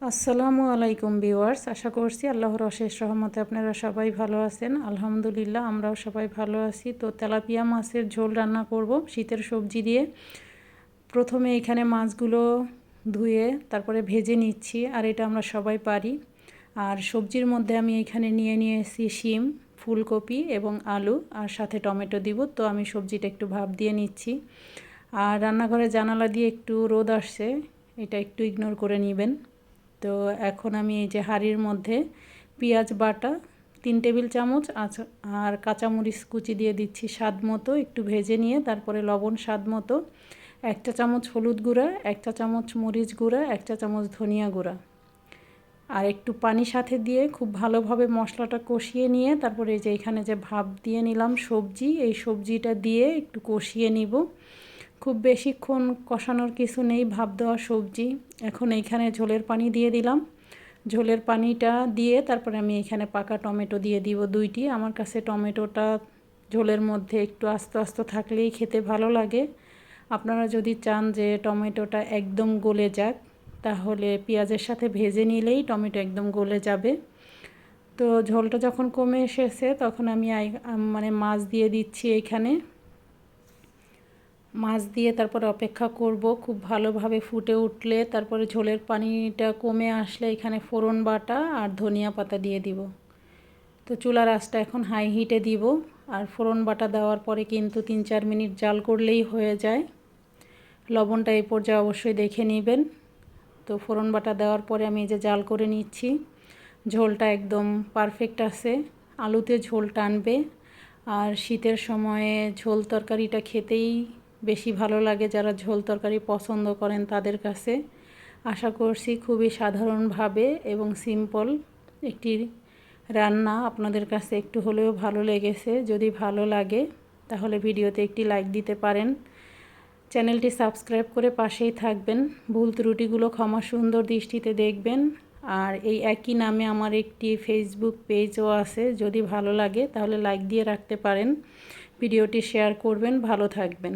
আসসালামু আলাইকুম ভিউয়ার্স, আশা করছি আল্লাহর অশেষ রহমতে আপনারা সবাই ভালো আছেন। আলহামদুলিল্লাহ, আমরাও সবাই ভালো আছি। তো তেলাপিয়া মাছের ঝোল রান্না করব শীতের সবজি দিয়ে। প্রথমে এখানে মাছগুলো ধুয়ে তারপরে ভেজে নিচ্ছি, আর এটা আমরা সবাই পারি। আর সবজির মধ্যে আমি এখানে নিয়ে নিয়েছি শিম, ফুলকপি এবং আলু, আর সাথে টমেটো দিব। তো আমি সবজিটা একটু ভাব দিয়ে নিচ্ছি। আর রান্নাঘরে জানালা দিয়ে একটু রোদ আসছে, এটা একটু ইগনোর করে নেবেন। তো এখন আমি এই যে হাঁড়ির মধ্যে পেঁয়াজ বাটা, তিন টেবিল চামচ আর কাঁচামরিচ কুচি দিয়ে দিচ্ছি স্বাদ মতো, একটু ভেজে নিয়ে তারপরে লবণ স্বাদ মতো, একটা চামচ হলুদ গুঁড়া, একটা চামচ মরিচ গুঁড়া, একটা চামচ ধনিয়া গুঁড়া। আর একটু পানি সাথে দিয়ে খুব ভালোভাবে মশলাটা কষিয়ে নিয়ে তারপরে যে এখানে যে ভাপ দিয়ে নিলাম সবজি, এই সবজিটা দিয়ে একটু কষিয়ে নিব। খুব বেশিক্ষণ কষানোর কিছু নেই ভাব দেওয়া সবজি। এখন এইখানে ঝোলের পানি দিয়ে দিলাম। ঝোলের পানিটা দিয়ে তারপরে আমি এখানে পাকা টমেটো দিয়ে দিব দুইটি। আমার কাছে টমেটোটা ঝোলের মধ্যে একটু আস্তে আস্তে থাকলেই খেতে ভালো লাগে। আপনারা যদি চান যে টমেটোটা একদম গলে যাক, তাহলে পেঁয়াজের সাথে ভেজে নিলেই টমেটো একদম গলে যাবে। তো ঝোলটা যখন কমে এসেছে, তখন আমি মানে মাছ দিয়ে দিচ্ছি এখানে। মাছ দিয়ে তারপরে অপেক্ষা করব, খুব ভালোভাবে ফুটে উঠলে তারপরে ঝোলের পানিটা কমে আসলে এখানে ফোড়ন বাটা আর ধনিয়া পাতা দিয়ে দিব। তো চুলার আঁচটা এখন হাই হিটে দিব আর ফোড়ন বাটা দেওয়ার পরে কিন্তু তিন চার মিনিট জাল করলেই হয়ে যায়। লবণটা এই পর্যায়ে অবশ্যই দেখে নেবেন। তো ফোড়ন বাটা দেওয়ার পরে আমি এই যে জাল করে নিচ্ছি, ঝোলটা একদম পারফেক্ট আছে, আলুতে ঝোল টানবে। আর শীতের সময়ে ঝোল তরকারিটা খেতেই বেশি ভালো লাগে যারা ঝোল তরকারি পছন্দ করেন তাদের কাছে। আশা করছি খুবই সাধারণভাবে এবং সিম্পল একটি রান্না আপনাদের কাছে একটু হলেও ভালো লেগেছে। যদি ভালো লাগে, তাহলে ভিডিওতে একটি লাইক দিতে পারেন। চ্যানেলটি সাবস্ক্রাইব করে পাশেই থাকবেন। ভুল ত্রুটিগুলো ক্ষমা সুন্দর দৃষ্টিতে দেখবেন। আর এই একই নামে আমার একটি ফেসবুক পেজও আছে। যদি ভালো লাগে, তাহলে লাইক দিয়ে রাখতে পারেন। ভিডিওটি শেয়ার করবেন। ভালো থাকবেন।